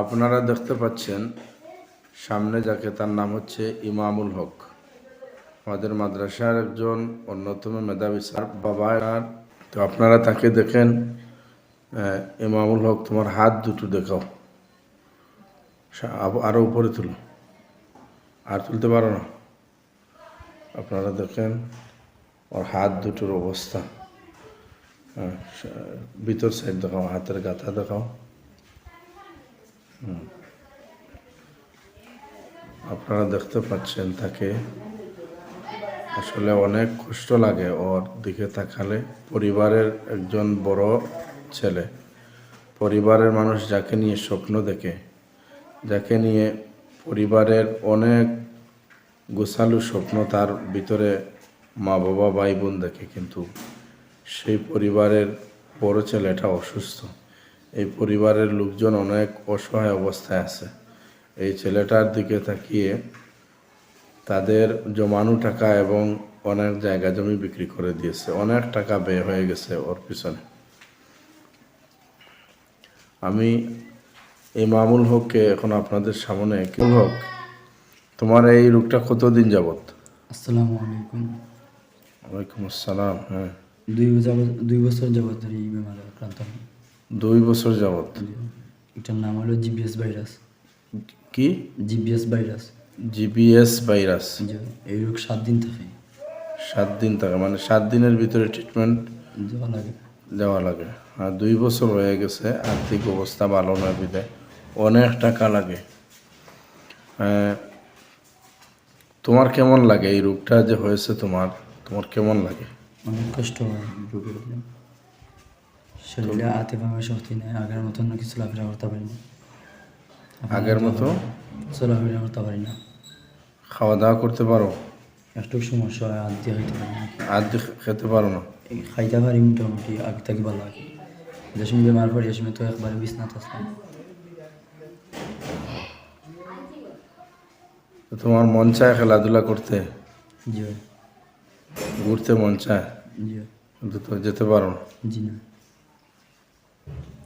আপনারা দেখতে পাচ্ছেন সামনে যাকে তার নাম হচ্ছে ইমামুল হক। আমাদের মাদ্রাসার একজন অন্যতম মেধাবী স্যার বাবা তো আপনারা তাকে দেখেন ইমামুল হক তোমার হাত দুটো দেখাও। আরও উপরে তুলো। আর তুলতে পারো না। আপনারা দেখেন ওর হাত দুটোর অবস্থা। হ্যাঁ, ভিতর সাইড দেখাও হাতের গাথা দেখাও। আপনারা দেখতে পাচ্ছেন তাকে। আসলে অনেক কষ্ট লাগে ওর দিকে তাকালে। পরিবারের একজন বড় ছেলে। পরিবারের মানুষ যাকে নিয়ে স্বপ্ন দেখে, যাকে নিয়ে পরিবারের অনেক গোছালু স্বপ্ন তার ভিতরে মা বাবা ভাই বোন দেখে, কিন্তু সেই পরিবারের বড় ছেলেটা অসুস্থ। এই পরিবারের লোকজন অনেক অসহায় অবস্থায় আছে। এই ছেলেটার দিকে তাকিয়ে তাদের জমানো টাকা এবং অনেক জায়গা জমি বিক্রি করে দিয়েছে। অনেক টাকা ব্যয় হয়ে গেছে ওর পিছনে। আমি এই মামুল হককে এখন আপনাদের সামনে কি হক তোমার এই রোগটা কতদিন যাবত আসসালামু আলাইকুম। ওয়ালাইকুম আসসালাম হ্যাঁ। দুই যাবত দুই বছর যাবত এই বেমারে আক্রান্ত। দুই বছর যাবত। এটার নাম হলো জিবিএস ভাইরাস। কি? GBS virus. GBS virus. এই রোগ সাত দিন থাকে। সাত দিন থাকে মানে সাত দিনের ভিতরে ট্রিটমেন্ট যাওয়া লাগে। দেওয়া লাগে। আর দুই বছর হয়ে গেছে আর্থিক অবস্থা ভালো না বিদায় অনেক টাকা লাগে। তোমার কেমন লাগে এই রোগটা যে হয়েছে তোমার? তোমার কেমন লাগে? অনেক কষ্ট হয় রোগের। শরীরে আতে শক্তি নেই। আগের মতন কিছু চলাফেরা করতে পারি না। আগের মতো? চলাফেরা করতে পারি না। খাওয়া দাওয়া করতে পারো? একটু সমস্যা হয় দিয়ে খাইতে পারি না। আর খেতে পারো না? খাইতে পারি মোটামুটি আগে থেকে ভালো লাগে। যে সময় বেমার পড়ি এ সময় তো একবারে বিছনাথ আসলাম তোমার মন চায় খেলাধুলা করতে? জি। ঘুরতে মন চায়? জি। কিন্তু তো যেতে পারো না। জি না।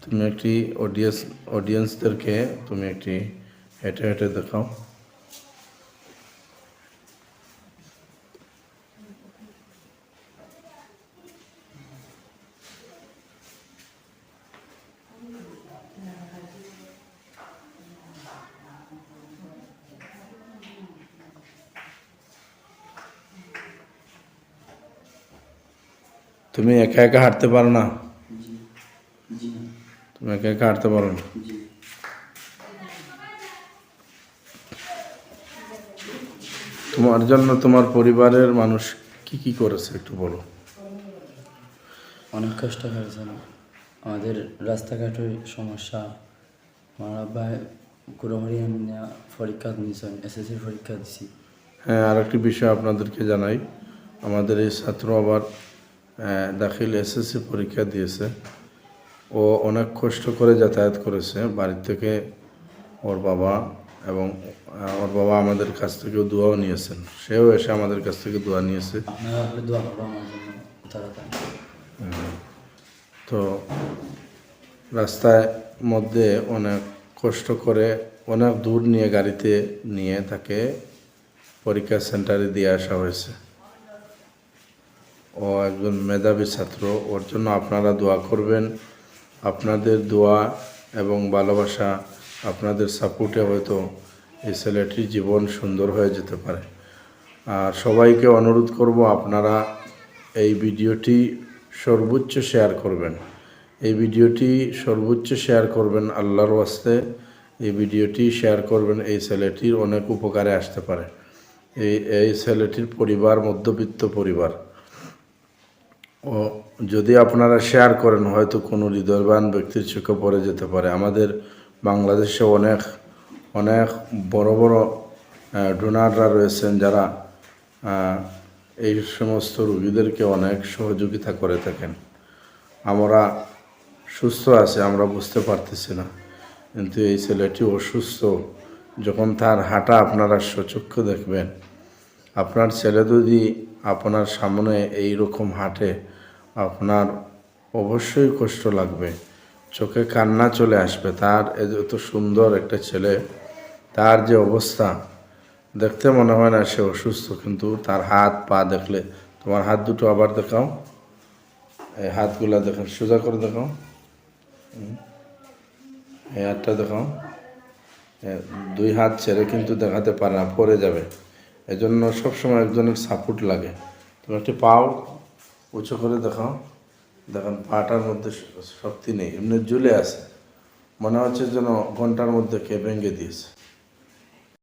তুমি একটি অডিয়েন্স অডিয়েন্সদেরকে তুমি একটি হেঁটে হেঁটে দেখাও তুমি একা একা হাঁটতে পারো না জি কাটতে পারো না। তোমার জন্য তোমার পরিবারের মানুষ কি কি করেছে একটু বলো। অনেক কষ্ট হয়েছে আমাদের রাস্তাঘাটের সমস্যা আমার আব্বা কুড়ামারি পরীক্ষা দিয়েছেন এসএসসির পরীক্ষা দিছি। হ্যাঁ আর একটি বিষয় আপনাদেরকে জানাই। আমাদের এই ছাত্র আবার দাখিল এসএসসি পরীক্ষা দিয়েছে। ও অনেক কষ্ট করে যাতায়াত করেছে। বাড়ির থেকে ওর বাবা এবং ওর বাবা আমাদের কাছ থেকেও দোয়াও নিয়েছেন। সেও এসে আমাদের কাছ থেকে দোয়া নিয়েছে। তো রাস্তায় মধ্যে অনেক কষ্ট করে অনেক দূর নিয়ে গাড়িতে নিয়ে তাকে পরীক্ষা সেন্টারে দিয়ে আসা হয়েছে। ও একজন মেধাবী ছাত্র ওর জন্য আপনারা দোয়া করবেন। আপনাদের দোয়া এবং ভালোবাসা, আপনাদের সাপোর্টে হয়তো এই ছেলেটির জীবন সুন্দর হয়ে যেতে পারে। আর সবাইকে অনুরোধ করব, আপনারা এই ভিডিওটি সর্বোচ্চ শেয়ার করবেন। এই ভিডিওটি সর্বোচ্চ শেয়ার করবেন আল্লাহর ওয়াস্তে। এই ভিডিওটি শেয়ার করবেন এই ছেলেটির অনেক উপকারে আসতে পারে। এই এই ছেলেটির পরিবার, মধ্যবিত্ত পরিবার। ও যদি আপনারা শেয়ার করেন, হয়তো কোনো হৃদয়বান ব্যক্তির চোখে পড়ে যেতে পারে। আমাদের বাংলাদেশে অনেক অনেক বড় বড় ডোনাররা রয়েছেন যারা এই সমস্ত রুগীদেরকে অনেক সহযোগিতা করে থাকেন। আমরা সুস্থ আছে, আমরা বুঝতে পারতেছি না। কিন্তু এই ছেলেটি অসুস্থ, যখন তার হাঁটা আপনারা সচক্ষে দেখবেন। আপনার ছেলে যদি আপনার সামনে এই রকম হাঁটে আপনার অবশ্যই কষ্ট লাগবে। চোখে কান্না চলে আসবে। তার এত সুন্দর একটা ছেলে, তার যে অবস্থা, দেখতে মনে হয় না সে অসুস্থ, কিন্তু তার হাত, পা দেখলে, তোমার হাত দুটো আবার দেখাও। এই হাতগুলা দেখো সোজা করে দেখাও। এই হাতটা দেখাও। দুই হাত ছেড়ে কিন্তু দেখাতে পারে না, পড়ে যাবে। এজন্য সবসময় একজনের সাপোর্ট লাগে। তুমি একটি পাও। উঁচু করে দেখো, দেখেন পাটার মধ্যে শক্তি নেই, এমনি ঝুলে আছে। মনে হচ্ছে যেন ঘণ্টার মধ্যে কে ভেঙে দিয়েছে।